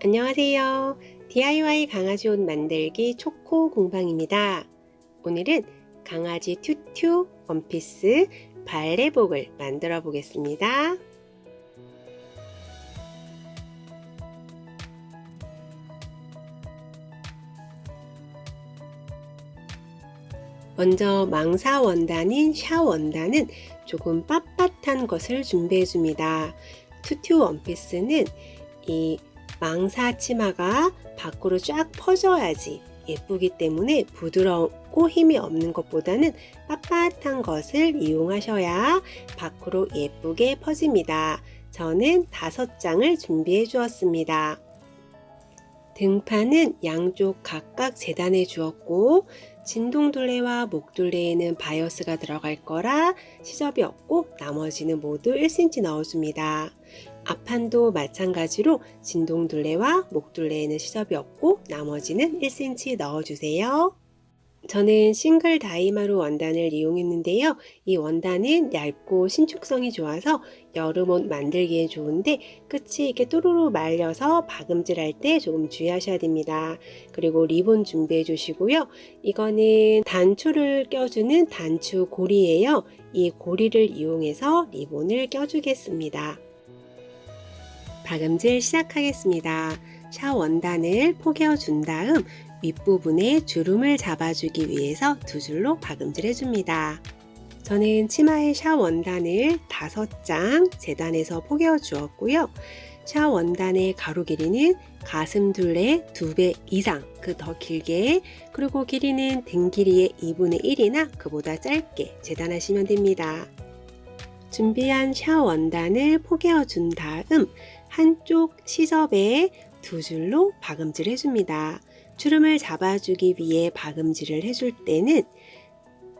안녕하세요. DIY 강아지 옷 만들기 초코 공방입니다. 오늘은 강아지 튜튜 원피스 발레복을 만들어 보겠습니다. 먼저 망사 원단인 샤 원단은 조금 빳빳한 것을 준비해 줍니다. 튜튜 원피스는 이 망사 치마가 밖으로 쫙 퍼져야지 예쁘기 때문에 부드럽고 힘이 없는 것보다는 빳빳한 것을 이용하셔야 밖으로 예쁘게 퍼집니다. 저는 다섯 장을 준비해 주었습니다. 등판은 양쪽 각각 재단해 주었고 진동둘레와 목둘레에는 바이어스가 들어갈 거라 시접이 없고 나머지는 모두 1cm 넣어줍니다. 앞판도 마찬가지로 진동둘레와 목둘레에는 시접이 없고 나머지는 1cm 넣어주세요. 저는 싱글 다이마루 원단을 이용했는데요. 이 원단은 얇고 신축성이 좋아서 여름옷 만들기에 좋은데 끝이 이렇게 또르르 말려서 박음질할 때 조금 주의하셔야 됩니다. 그리고 리본 준비해 주시고요. 이거는 단추를 껴주는 단추 고리예요. 이 고리를 이용해서 리본을 껴주겠습니다. 박음질 시작하겠습니다. 샤 원단을 포개어 준 다음 윗부분에 주름을 잡아주기 위해서 두 줄로 박음질 해줍니다. 저는 치마의 샤 원단을 다섯 장 재단해서 포개어 주었고요. 샤 원단의 가로 길이는 가슴 둘레 두 배 이상 그 더 길게 그리고 길이는 등 길이의 2분의 1이나 그보다 짧게 재단하시면 됩니다. 준비한 샤 원단을 포개어 준 다음 한쪽 시접에 두 줄로 박음질 해줍니다. 주름을 잡아주기 위해 박음질을 해줄 때는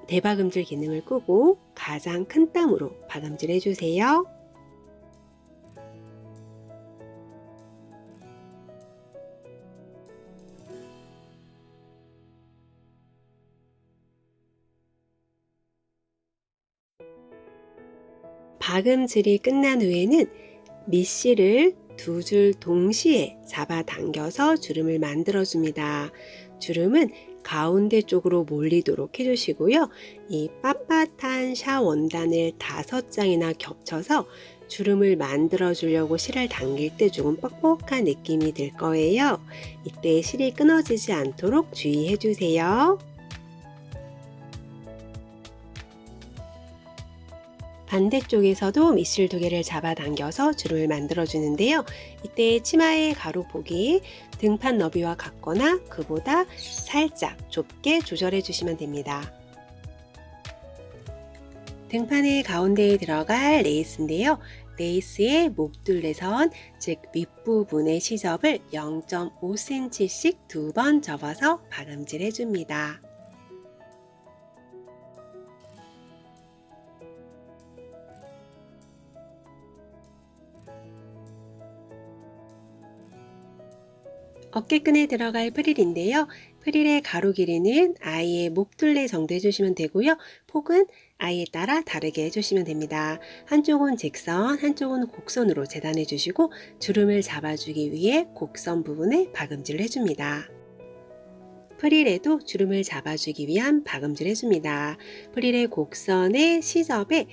대박음질 기능을 끄고 가장 큰 땀으로 박음질 해주세요. 박음질이 끝난 후에는 밑실을 두 줄 동시에 잡아당겨서 주름을 만들어 줍니다. 주름은 가운데 쪽으로 몰리도록 해주시고요. 이 빳빳한 샤 원단을 다섯 장이나 겹쳐서 주름을 만들어 주려고 실을 당길 때 조금 뻑뻑한 느낌이 들 거예요. 이때 실이 끊어지지 않도록 주의해 주세요. 반대쪽에서도 밑실 두 개를 잡아당겨서 주름을 만들어 주는데요. 이때 치마의 가로 폭이 등판 너비와 같거나 그보다 살짝 좁게 조절해 주시면 됩니다. 등판의 가운데에 들어갈 레이스인데요. 레이스의 목둘레선, 즉 윗부분의 시접을 0.5cm씩 두 번 접어서 박음질 해줍니다. 어깨끈에 들어갈 프릴인데요. 프릴의 가로 길이는 아이의 목둘레 정도 해주시면 되고요. 폭은 아이에 따라 다르게 해주시면 됩니다. 한쪽은 직선, 한쪽은 곡선으로 재단해 주시고 주름을 잡아주기 위해 곡선 부분에 박음질을 해줍니다. 프릴에도 주름을 잡아주기 위한 박음질 해줍니다. 프릴의 곡선의 시접에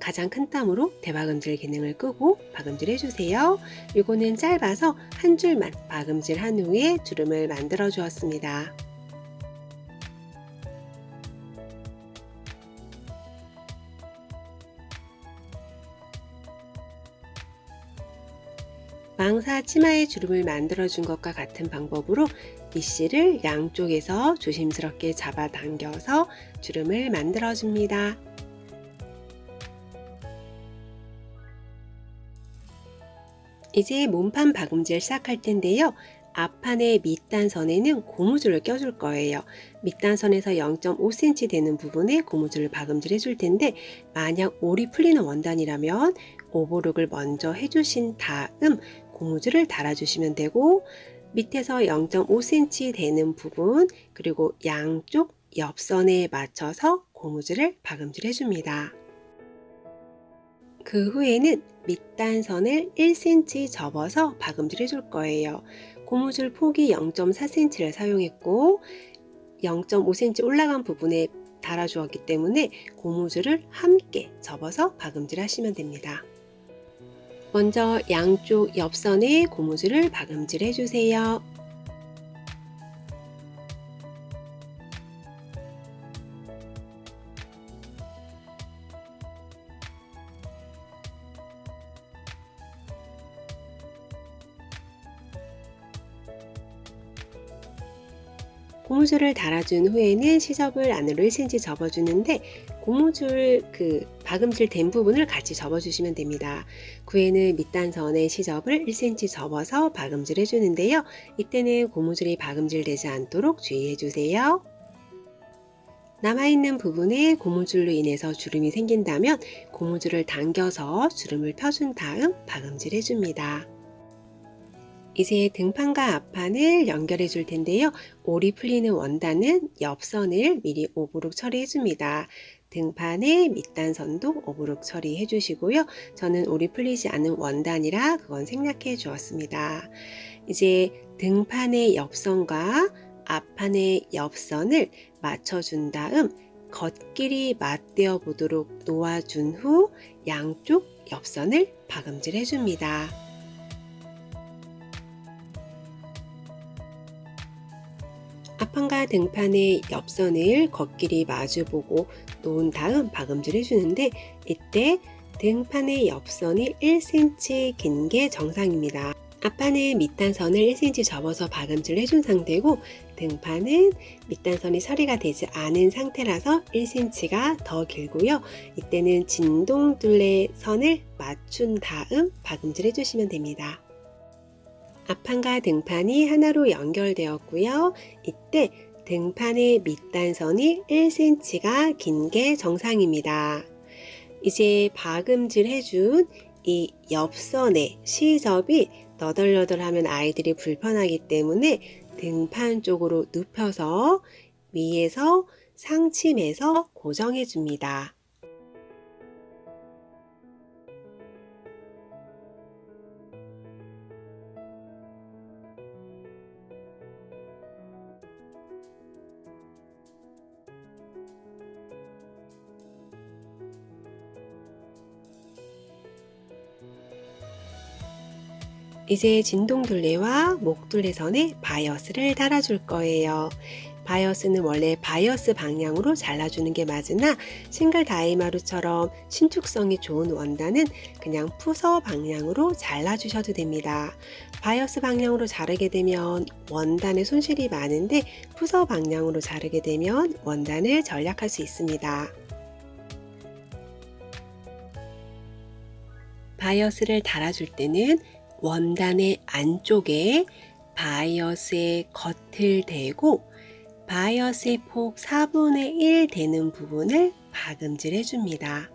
가장 큰 땀으로 대박음질 기능을 끄고 박음질 해주세요. 이거는 짧아서 한 줄만 박음질 한 후에 주름을 만들어 주었습니다. 망사 치마에 주름을 만들어 준 것과 같은 방법으로 밑실을 양쪽에서 조심스럽게 잡아당겨서 주름을 만들어 줍니다. 이제 몸판 박음질 시작할 텐데요. 앞판의 밑단선에는 고무줄을 껴줄 거예요. 밑단선에서 0.5cm 되는 부분에 고무줄을 박음질 해줄 텐데 만약 올이 풀리는 원단이라면 오버룩을 먼저 해주신 다음 고무줄을 달아주시면 되고 밑에서 0.5cm 되는 부분 그리고 양쪽 옆선에 맞춰서 고무줄을 박음질 해줍니다. 그 후에는 밑단선을 1cm 접어서 박음질 해줄 거예요. 고무줄 폭이 0.4cm를 사용했고 0.5cm 올라간 부분에 달아주었기 때문에 고무줄을 함께 접어서 박음질 하시면 됩니다. 먼저 양쪽 옆선에 고무줄을 박음질 해주세요. 고무줄을 달아준 후에는 시접을 안으로 1cm 접어주는데 고무줄 그 박음질 된 부분을 같이 접어주시면 됩니다. 그 후에는 밑단선에 시접을 1cm 접어서 박음질 해주는데요. 이때는 고무줄이 박음질 되지 않도록 주의해주세요. 남아있는 부분에 고무줄로 인해서 주름이 생긴다면 고무줄을 당겨서 주름을 펴준 다음 박음질 해줍니다. 이제 등판과 앞판을 연결해 줄 텐데요. 올이 풀리는 원단은 옆선을 미리 오브룩 처리해 줍니다. 등판의 밑단선도 오브룩 처리해 주시고요. 저는 올이 풀리지 않은 원단이라 그건 생략해 주었습니다. 이제 등판의 옆선과 앞판의 옆선을 맞춰준 다음 겉길이 맞대어 보도록 놓아준 후 양쪽 옆선을 박음질 해줍니다. 앞판과 등판의 옆선을 겉길이 마주보고 놓은 다음 박음질 해주는데 이때 등판의 옆선이 1cm 긴 게 정상입니다. 앞판은 밑단선을 1cm 접어서 박음질 해준 상태고 등판은 밑단선이 처리가 되지 않은 상태라서 1cm가 더 길고요. 이때는 진동둘레 선을 맞춘 다음 박음질 해주시면 됩니다. 앞판과 등판이 하나로 연결되었고요. 이때 등판의 밑단선이 1cm가 긴 게 정상입니다. 이제 박음질 해준 이 옆선의 시접이 너덜너덜하면 아이들이 불편하기 때문에 등판 쪽으로 눕혀서 위에서 상침해서 고정해 줍니다. 이제 진동둘레와 목둘레선에 바이어스를 달아줄 거예요. 바이어스는 원래 바이어스 방향으로 잘라주는 게 맞으나 싱글 다이마루처럼 신축성이 좋은 원단은 그냥 푸서 방향으로 잘라주셔도 됩니다. 바이어스 방향으로 자르게 되면 원단에 손실이 많은데 푸서 방향으로 자르게 되면 원단을 절약할 수 있습니다. 바이어스를 달아줄 때는 원단의 안쪽에 바이어스의 겉을 대고 바이어스의 폭 4분의 1 되는 부분을 박음질 해줍니다.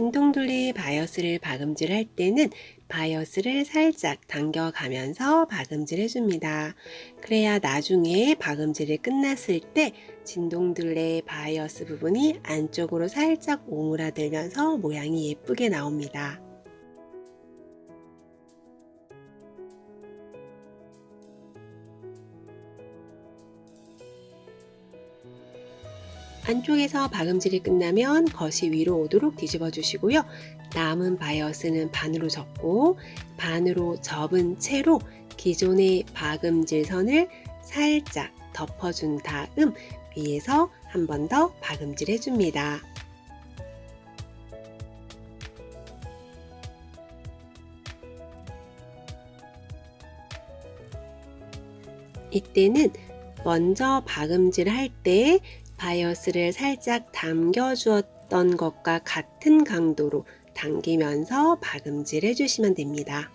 진동둘리 바이어스를 박음질 할 때는 바이어스를 살짝 당겨가면서 박음질 해줍니다. 그래야 나중에 박음질이 끝났을 때 진동둘레 바이어스 부분이 안쪽으로 살짝 오므라들면서 모양이 예쁘게 나옵니다. 안쪽에서 박음질이 끝나면 겉이 위로 오도록 뒤집어 주시고요. 남은 바이어스는 반으로 접고 반으로 접은 채로 기존의 박음질 선을 살짝 덮어준 다음 위에서 한 번 더 박음질 해줍니다. 이때는 먼저 박음질 할때 바이어스를 살짝 담겨 주었던 것과 같은 강도로 당기면서 박음질 해주시면 됩니다.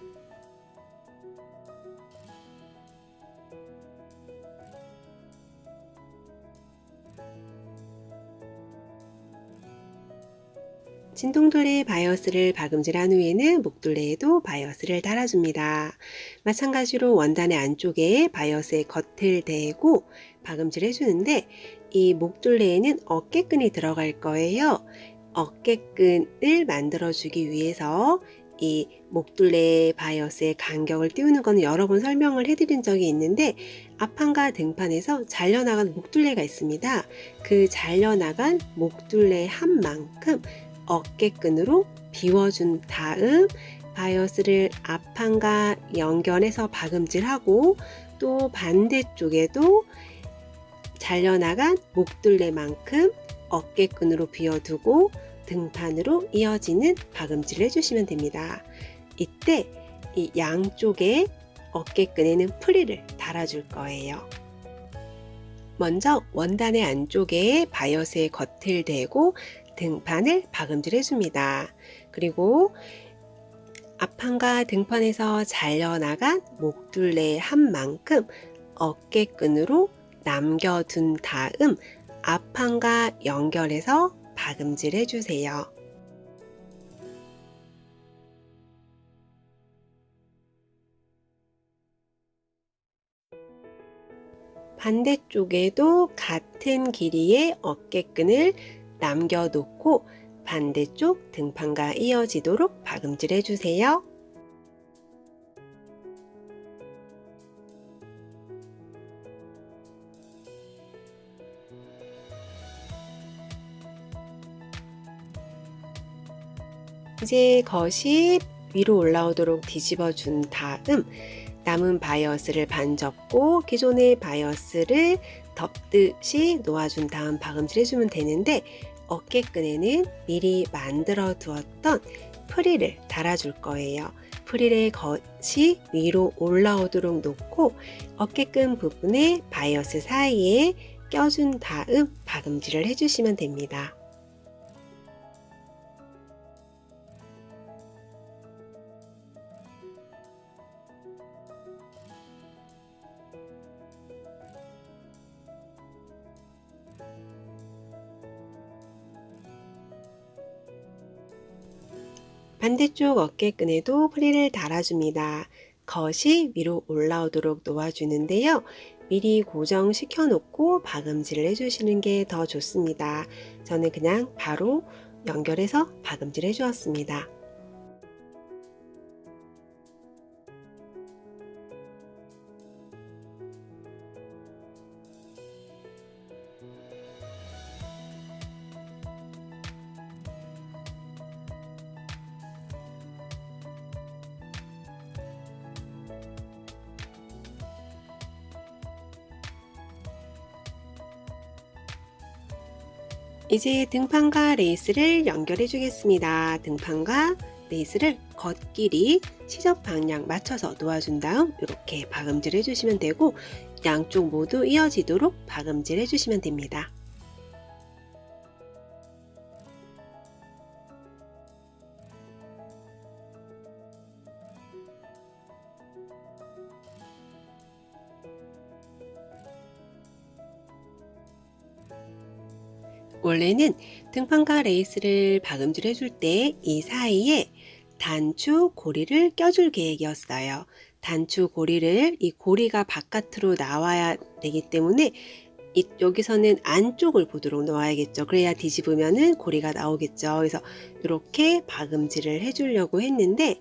진동둘레 바이어스를 박음질한 후에는 목둘레에도 바이어스를 달아줍니다. 마찬가지로 원단의 안쪽에 바이어스의 겉을 대고 박음질 해주는데 이 목둘레에는 어깨끈이 들어갈 거예요. 어깨끈을 만들어주기 위해서 이 목둘레 바이어스의 간격을 띄우는 것은 여러 번 설명을 해드린 적이 있는데 앞판과 등판에서 잘려나간 목둘레가 있습니다. 그 잘려나간 목둘레 한 만큼 어깨끈으로 비워준 다음 바이어스를 앞판과 연결해서 박음질하고 또 반대쪽에도 잘려나간 목둘레만큼 어깨끈으로 비워두고 등판으로 이어지는 박음질을 해주시면 됩니다. 이때 이 양쪽에 어깨끈에는 프리를 달아줄 거예요. 먼저 원단의 안쪽에 바이어스의 겉을 대고 등판을 박음질 해줍니다. 그리고 앞판과 등판에서 잘려나간 목둘레 한 만큼 어깨끈으로 남겨둔 다음 앞판과 연결해서 박음질 해주세요. 반대쪽에도 같은 길이의 어깨끈을 남겨놓고 반대쪽 등판과 이어지도록 박음질 해주세요. 이제 겉이 위로 올라오도록 뒤집어 준 다음 남은 바이어스를 반 접고 기존의 바이어스를 덮듯이 놓아준 다음 박음질 해주면 되는데 어깨끈에는 미리 만들어 두었던 프릴을 달아줄 거예요. 프릴의 겉이 위로 올라오도록 놓고 어깨끈 부분에 바이어스 사이에 껴준 다음 박음질을 해주시면 됩니다. 반대쪽 어깨끈에도 프릴을 달아줍니다. 겉이 위로 올라오도록 놓아주는데요. 미리 고정시켜 놓고 박음질을 해주시는 게 더 좋습니다. 저는 그냥 바로 연결해서 박음질 해주었습니다. 이제 등판과 레이스를 연결해 주겠습니다. 등판과 레이스를 겉길이 시접 방향 맞춰서 놓아준 다음 이렇게 박음질 해주시면 되고 양쪽 모두 이어지도록 박음질 해주시면 됩니다. 원래는 등판과 레이스를 박음질 해줄 때 이 사이에 단추 고리를 껴줄 계획이었어요. 단추 고리를 이 고리가 바깥으로 나와야 되기 때문에 이, 여기서는 안쪽을 보도록 놓아야겠죠. 그래야 뒤집으면은 고리가 나오겠죠. 그래서 이렇게 박음질을 해주려고 했는데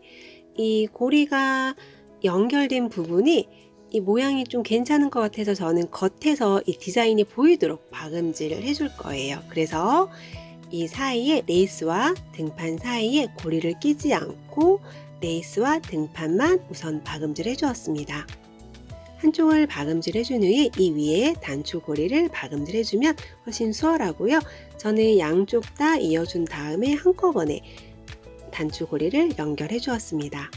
이 고리가 연결된 부분이 이 모양이 좀 괜찮은 것 같아서 저는 겉에서 이 디자인이 보이도록 박음질을 해줄 거예요. 그래서 이 사이에 레이스와 등판 사이에 고리를 끼지 않고 레이스와 등판만 우선 박음질 해주었습니다. 한쪽을 박음질 해준 후에 이 위에 단추 고리를 박음질 해주면 훨씬 수월하고요. 저는 양쪽 다 이어준 다음에 한꺼번에 단추 고리를 연결해 주었습니다.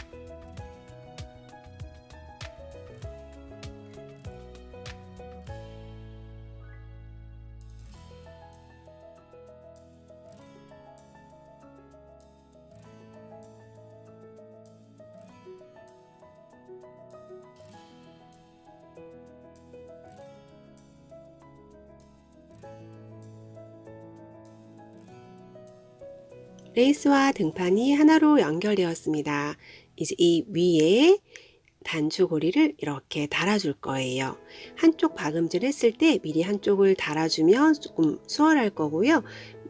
레이스와 등판이 하나로 연결되었습니다. 이제 이 위에 단추고리를 이렇게 달아줄 거예요. 한쪽 박음질 했을 때 미리 한쪽을 달아주면 조금 수월할 거고요.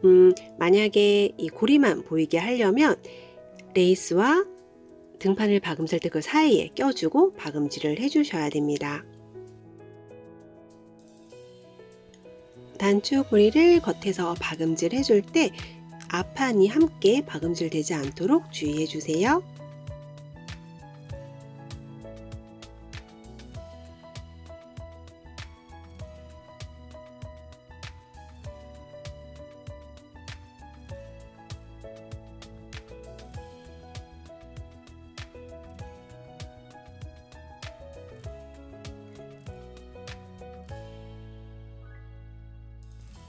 음, 만약에 이 고리만 보이게 하려면 레이스와 등판을 박음질 때 그 사이에 껴주고 박음질을 해주셔야 됩니다. 단추 고리를 겉에서 박음질 해줄 때 앞판이 함께 박음질 되지 않도록 주의해 주세요.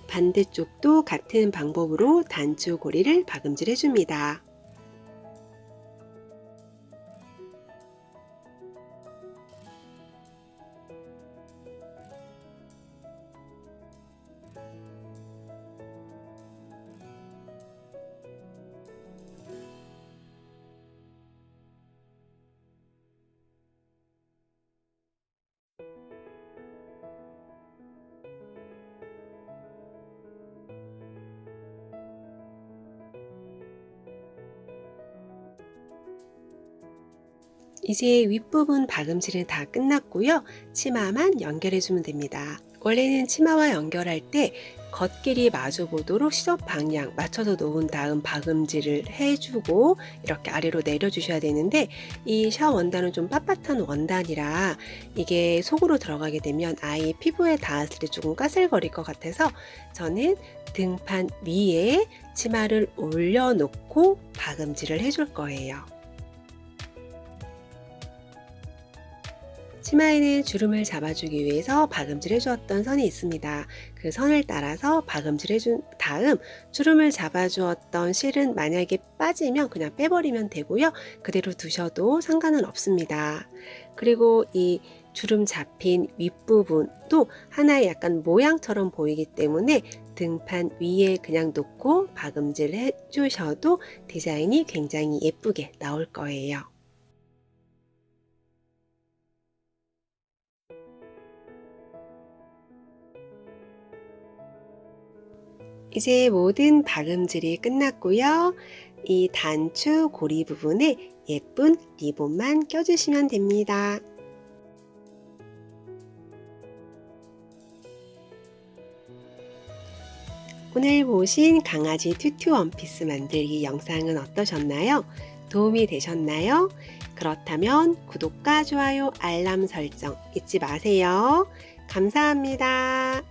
반대쪽도 같은 방법으로 단추 고리를 박음질 해줍니다. 이제 윗부분 박음질은 다 끝났고요. 치마만 연결해주면 됩니다. 원래는 치마와 연결할 때 겉길이 마주 보도록 시접 방향 맞춰서 놓은 다음 박음질을 해주고 이렇게 아래로 내려주셔야 되는데 이 샤워 원단은 좀 빳빳한 원단이라 이게 속으로 들어가게 되면 아이 피부에 닿았을 때 조금 까슬거릴 것 같아서 저는 등판 위에 치마를 올려놓고 박음질을 해줄 거예요. 치마에는 주름을 잡아주기 위해서 박음질 해주었던 선이 있습니다. 그 선을 따라서 박음질 해준 다음 주름을 잡아주었던 실은 만약에 빠지면 그냥 빼버리면 되고요. 그대로 두셔도 상관은 없습니다. 그리고 이 주름 잡힌 윗부분도 하나의 약간 모양처럼 보이기 때문에 등판 위에 그냥 놓고 박음질 해주셔도 디자인이 굉장히 예쁘게 나올 거예요. 이제 모든 박음질이 끝났고요. 이 단추 고리 부분에 예쁜 리본만 껴주시면 됩니다. 오늘 보신 강아지 튜튜 원피스 만들기 영상은 어떠셨나요? 도움이 되셨나요? 그렇다면 구독과 좋아요, 알람 설정 잊지 마세요. 감사합니다.